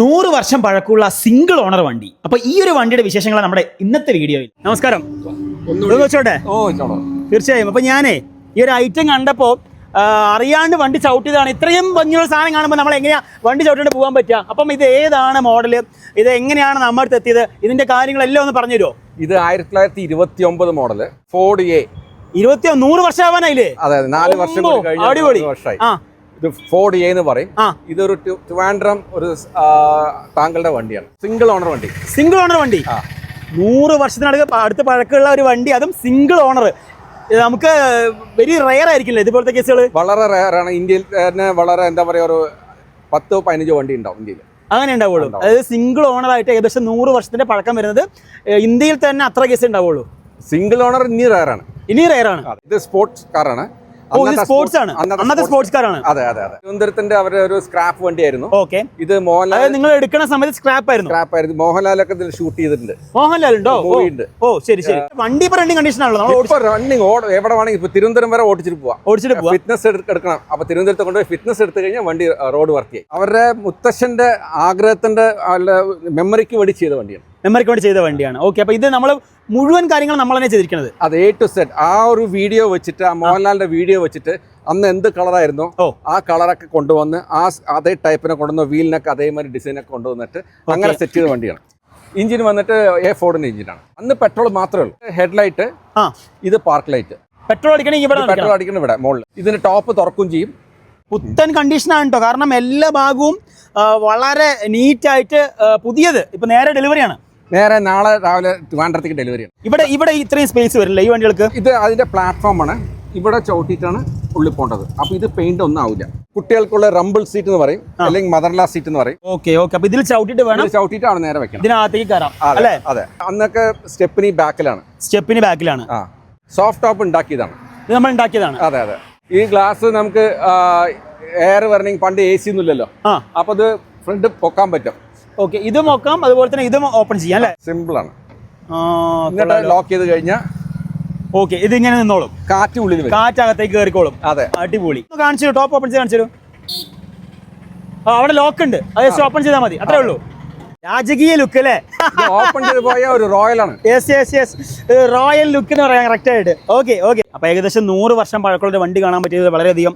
നൂറ് വർഷം പഴക്കമുള്ള സിംഗിൾ ഓണർ വണ്ടി. അപ്പൊ ഈ ഒരു വണ്ടിയുടെ വിശേഷങ്ങളാണ് നമ്മുടെ ഇന്നത്തെ വീഡിയോയിൽ. നമസ്കാരം. വെച്ചോട്ടെ? തീർച്ചയായും. അപ്പൊ ഞാനേ ഈ ഒരു ഐറ്റം കണ്ടപ്പോ അറിയാണ്ട് വണ്ടി ചവിട്ടിയതാണ്. ഇത്രയും ഭംഗിയുള്ള സാധനം കാണുമ്പോൾ നമ്മൾ എങ്ങനെയാ വണ്ടി ചവിട്ടിട്ട് പോകാൻ പറ്റുക? അപ്പം ഇത് ഏതാണ് മോഡൽ ഇത് എങ്ങനെയാണ് നമ്മുടെ അടുത്ത് എത്തിയത്? ഇതിന്റെ കാര്യങ്ങളെല്ലാം ഒന്ന് പറഞ്ഞു തരുമോ ഇത് ആയിരത്തി തൊള്ളായിരത്തി ഇരുപത്തി ഒമ്പത് മോഡൽ ഫോർഡ് എ ഇരുപത്തി നൂറ് വർഷം ആവാനായില്ലേ? അതെ നാല് വർഷം അടിപൊളി. വർഷമായി ഇത് ഫോർഡ് എന്ന് പറയും. ഇതൊരു ട്രിവാൻഡ്രം ഒരു താങ്കളുടെ വണ്ടിയാണ്. സിംഗിൾ ഓണർ വണ്ടി. സിംഗിൾ ഓണർ വണ്ടി. നൂറ് വർഷത്തിനടുത്ത് അടുത്ത പഴക്കമുള്ള ഒരു വണ്ടി അതും സിംഗിൾ ഓണർ നമുക്ക് വെരി റയർ ആയിരിക്കില്ലേ ഇതുപോലത്തെ കേസുകൾ വളരെ റയർ ആണ്. ഇന്ത്യയിൽ തന്നെ വളരെ എന്താ പറയുക ഒരു പത്തോ പതിനഞ്ചോ വണ്ടി ഉണ്ടാവും ഇന്ത്യയിൽ. അങ്ങനെ ഉണ്ടാവുള്ളൂ. അതായത് സിംഗിൾ ഓണർ ആയിട്ട് ഏകദേശം നൂറ് വർഷത്തിന്റെ പഴക്കം വരുന്നത് ഇന്ത്യയിൽ തന്നെ അത്ര കേസ് ഉണ്ടാവുള്ളൂ. സിംഗിൾ ഓണർ ഇനി റയർ ആണ്. ഇനി റയർ ആണ്. ഇത് സ്പോർട്സ് കാറാണ് സ്പോർട്സ് ആണ് അന്നത്തെ സ്പോർട്സ്. കാറാണ് അതെ അതെ അതെ. തിരുവനന്തപുരത്തിന്റെ അവരുടെ ഒരു സ്ക്രാപ്പ് വണ്ടിയായിരുന്നു. ഓക്കെ. ഇത് മോഹൻലാൽ നിങ്ങൾ എടുക്കുന്ന സമയത്ത് സ്ക്രാപ്പ് ആയിരുന്നു. സ്ക്രാപ്പ് ആയിരുന്നു. മോഹൻലാലൊക്കെ ഇതിൽ ഷൂട്ട് ചെയ്തിട്ടുണ്ട്. മോഹൻലാൽ ഉണ്ടോ? ഓ, ഉണ്ട്. ഓ ശരി ശരി. വണ്ടി ഇപ്പൊ റണ്ണിങ് കണ്ടീഷൻ ആണല്ലോ. നമ്മൾ ഇപ്പൊ റണ്ണിങ് ഓട് എവിടെ വേണമെങ്കിൽ ഇപ്പൊ തിരുവനന്തപുരം വരെ ഓടിച്ചിട്ട് പോവാ. ഓടിച്ചിട്ട് പോവാം. ഫിറ്റ്നസ് എടുക്കണം. അപ്പൊ തിരുവനന്തപുരത്ത് കൊണ്ടുപോയി ഫിറ്റ്നസ് എടുത്തു കഴിഞ്ഞാൽ വണ്ടി റോഡ് വർക്ക് ചെയ്യും. അവരുടെ മുത്തശ്ശന്റെ ആഗ്രഹത്തിന്റെ മെമ്മറിക്ക് വേണ്ടി ചെയ്ത വണ്ടിയാണ്. മെമ്മറിക്ക് വേണ്ടി ചെയ്ത വണ്ടിയാണ്. ഓക്കെ അപ്പൊ ഇത് നമ്മൾ മുഴുവൻ കാര്യങ്ങൾ നമ്മൾ തന്നെ ചെയ്തിരിക്കുന്നത് അത് എ ടു സെറ്റ് ആ ഒരു വീഡിയോ വെച്ചിട്ട് ആ മോഹൻലാലിന്റെ വീഡിയോ വെച്ചിട്ട് അന്ന് എന്ത് കളറായിരുന്നു ഓ. ആ കളറൊക്കെ കൊണ്ടുവന്ന് ആ അതേ ടൈപ്പിനെ കൊണ്ടുവന്ന് വീലിനൊക്കെ അതേമാതിരി ഡിസൈനൊക്കെ കൊണ്ടുവന്നിട്ട് അങ്ങനെ സെറ്റ് ചെയ്ത വണ്ടിയാണ്. എഞ്ചിൻ വന്നിട്ട് എ ഫോർഡിന്റെ എഞ്ചിനാണ് അന്ന് പെട്രോൾ മാത്രമേ ഉള്ളൂ. ഹെഡ്ലൈറ്റ് ആ. ഇത് പാർക്ക് ലൈറ്റ് പെട്രോൾ അടിക്കണമെങ്കിൽ ഇവിടെ പെട്രോൾ അടിക്കണം ഇവിടെ മുകളിൽ ഇതിന് ടോപ്പ് തുറക്കും ചെയ്യും. പുത്തൻ കണ്ടീഷനാണ് കേട്ടോ കാരണം എല്ലാ ഭാഗവും വളരെ നീറ്റായിട്ട് പുതിയത്. ഇപ്പൊ നേരെ ഡെലിവറിയാണ് നേരെ നാളെ രാവിലെ ട്രിവാൻഡ്രത്തേക്ക് ഡെലിവറി ആണ്. ഇവിടെ ഇവിടെ ഇത്രയും സ്പേസ് വരില്ല? ഈ വണ്ടികൾക്ക്? ഇത് അതിന്റെ പ്ലാറ്റ്ഫോമാണ് ഇവിടെ ചവിട്ടിയിട്ടാണ് ഉള്ളിൽ പോകേണ്ടത് അപ്പൊ ഇത് പെയിന്റ് ഒന്നും ആവില്ല. കുട്ടികൾക്കുള്ള റംബിൾ സീറ്റ് എന്ന് പറയും അല്ലെങ്കിൽ മദർലാ സീറ്റ് എന്ന് പറയും. ഓക്കെ ഓക്കെ അപ്പൊ ഇതിൽ ചവിട്ടിട്ട് വേണം. ചവിട്ടിട്ടാണ് നേരെ വെക്കണം ഇതിനകത്തേക്ക് കയറാം. അതെ, അല്ലേ? അതെ. അന്നൊക്കെ സ്റ്റെപ്പിനി ബാക്കിലാണ്. സ്റ്റെപ്പിന് ബാക്കിലാണ്. ആ. സോഫ്റ്റ് ടോപ്പ് ഉണ്ടാക്കിയതാണ്. ഇത് നമ്മൾ ഉണ്ടാക്കിയതാണ്. അതെ അതെ. ഈ ഗ്ലാസ് നമുക്ക് എയർ വരണമെങ്കിൽ പണ്ട് എ സി ഒന്നുമില്ലല്ലോ ആ. അപ്പൊ ഇത് ഫ്രണ്ട് പൊക്കാൻ പറ്റും. ഓക്കെ ഇതും നോക്കാം. അതുപോലെ തന്നെ ഇതും ഓപ്പൺ ചെയ്യാം അല്ലേ? സിമ്പിൾ ആണ്. ലോക്ക് ചെയ്ത് കഴിഞ്ഞാൽ ഓക്കെ ഇത് ഇങ്ങനെ നിന്നോളും. കാറ്റ് ഉള്ളിൽ കാറ്റകത്തേക്ക് കയറിക്കോളും. അതെ. അടിപൊളി. കാണിച്ചു ടോപ്പ് ഓപ്പൺ ചെയ്ത് കാണിച്ചു ആ അവിടെ ലോക്ക് ഉണ്ട്. അത് ജസ്റ്റ് ഓപ്പൺ ചെയ്താൽ മതി. അത്രേ ഉള്ളൂ. രാജകീയ ലുക്ക് അല്ലേ? ഓപ്പൺ ചെയ്ത് പോയ ഒരു റോയൽ ആണ്. Yes yes yes royal look എന്ന് പറയാം കറക്റ്റ് ആയിട്ട്. ഓക്കെ ഓക്കെ അപ്പൊ ഏകദേശം നൂറ് വർഷം പഴക്കമുള്ള ഒരു വണ്ടി കാണാൻ പറ്റിയത് വളരെയധികം.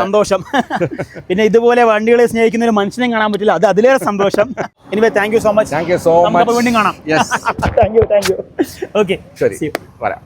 സന്തോഷം. പിന്നെ ഇതുപോലെ വണ്ടികളെ സ്നേഹിക്കുന്ന ഒരു മനുഷ്യനെ കാണാൻ പറ്റില്ല. അത് അതിലേറെ സന്തോഷം. Anyway thank you so much thank you so much വീണ്ടും കാണാം. Thank you thank you okay ശരി. വരാം.